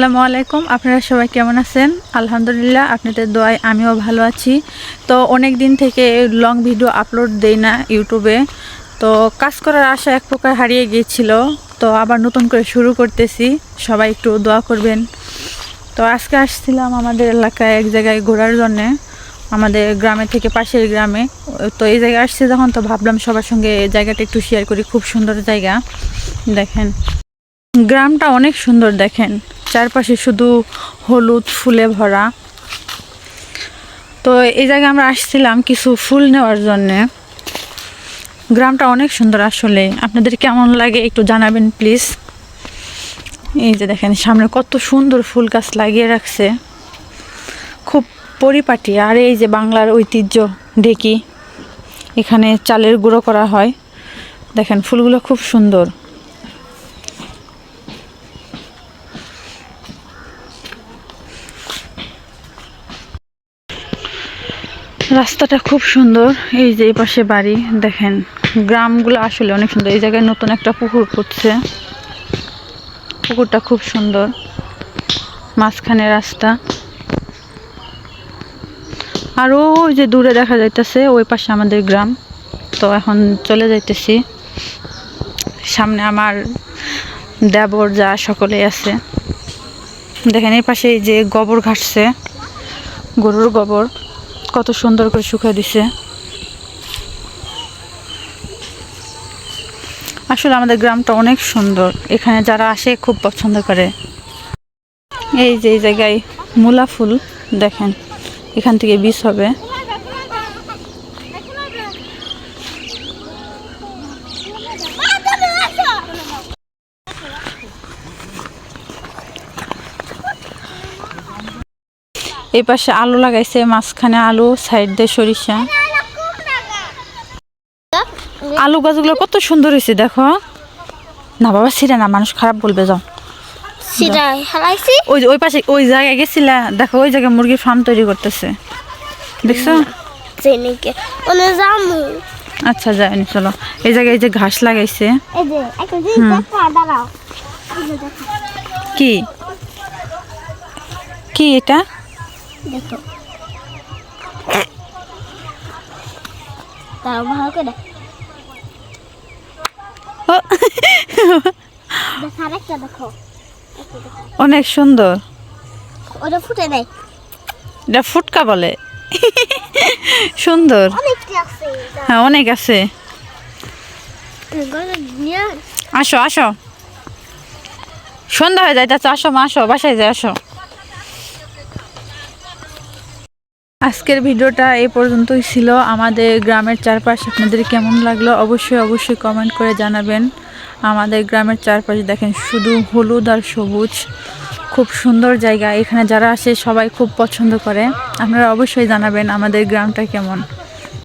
আসসালামু আলাইকুম। আপনারা সবাই কেমন আছেন? আলহামদুলিল্লাহ, আপনাদের দোয়ায় আমিও ভালো আছি। তো অনেক দিন থেকে লং ভিডিও আপলোড দেই না ইউটিউবে। তো কাজ করার আশা এক প্রকার হারিয়ে গিয়েছিল। তো আবার নতুন করে শুরু করতেছি। সবাই একটু দোয়া করবেন। তো আজকে আসছিলাম আমাদের এলাকায় এক জায়গায় ঘোরার জন্যে। আমাদের গ্রামে থেকে পাশের গ্রামে। তো এই জায়গায় আসছি যখন, তো ভাবলাম সবার সঙ্গে এই জায়গাটা একটু শেয়ার করি। খুব সুন্দর জায়গা। দেখেন। গ্রামটা অনেক সুন্দর, দেখেন। চারপাশে শুধু হলুদ ফুলে ভরা। তো এই জায়গায় আমরা আসছিলাম কিছু ফুল নেওয়ার জন্যে। গ্রামটা অনেক সুন্দর আসলে। আপনাদের কেমন লাগে একটু জানাবেন প্লিজ। এই যে দেখেন, সামনে কত সুন্দর ফুল গাছ লাগিয়ে রাখছে। খুব পরিপাটি। আর এই যে বাংলার ঐতিহ্য ঢেকি, এখানে চালের গুঁড়ো করা হয়। দেখেন, ফুলগুলো খুব সুন্দর। রাস্তাটা খুব সুন্দর। এই যে এই পাশে বাড়ি, দেখেন। গ্রামগুলো আসলে অনেক সুন্দর। এই জায়গায় নতুন একটা পুকুর করছে পুকুরটা খুব সুন্দর। মাঝখানে রাস্তা। আর ওই যে দূরে দেখা যাইতেছে, ওই পাশে আমাদের গ্রাম। তো এখন চলে যাইতেছি। সামনে আমার দেবর যা সকলে আছে। দেখেন এই পাশে এই যে গোবর ঘাটছে, গরুর গোবর। কত সুন্দর করে শুকিয়ে দিছে। আসলে আমাদের গ্রামটা অনেক সুন্দর। এখানে যারা আসে খুব পছন্দ করে। এই যে, এই জায়গায় মূলা ফুল, দেখেন, এখান থেকে বীজ হবে। এই পাশে আলু লাগাইছে মাঝখানে আলু সাইড দিয়ে সরিষা। আলু গাছগুলো কত সুন্দর হয়েছে দেখো। না বাবা ছিঁড়ে না মানুষ খারাপ বলবে যাও। ওই ওই পাশে ওই জায়গায় গেছিলা দেখো ওই জায়গায় মুরগির ফার্ম তৈরি করতেছে। দেখছ? আচ্ছা যায়নি চলো। এই জায়গায় এই যে ঘাস লাগাইছে। কি? কি এটা? দেখো। তাও ভালো করে দেখো। অনেক সুন্দর। ওটা ফুটে দেয় এটা ফুটকা বলে। সুন্দর। হ্যাঁ অনেক আছে। আসো আসো। সন্ধ্যা হয়ে যাইতেছে আসো মা আসো বাসায় যাই আসো। আজকের ভিডিওটা এ পর্যন্তই ছিল। আমাদের গ্রামের চারপাশ আপনাদের কেমন লাগল অবশ্যই অবশ্যই কমেন্ট করে জানাবেন। আমাদের গ্রামের চারপাশে দেখেন শুধু হলুদ আর সবুজ। খুব সুন্দর জায়গা। এখানে যারা আসে সবাই খুব পছন্দ করে। আপনারা অবশ্যই জানাবেন আমাদের গ্রামটা কেমন।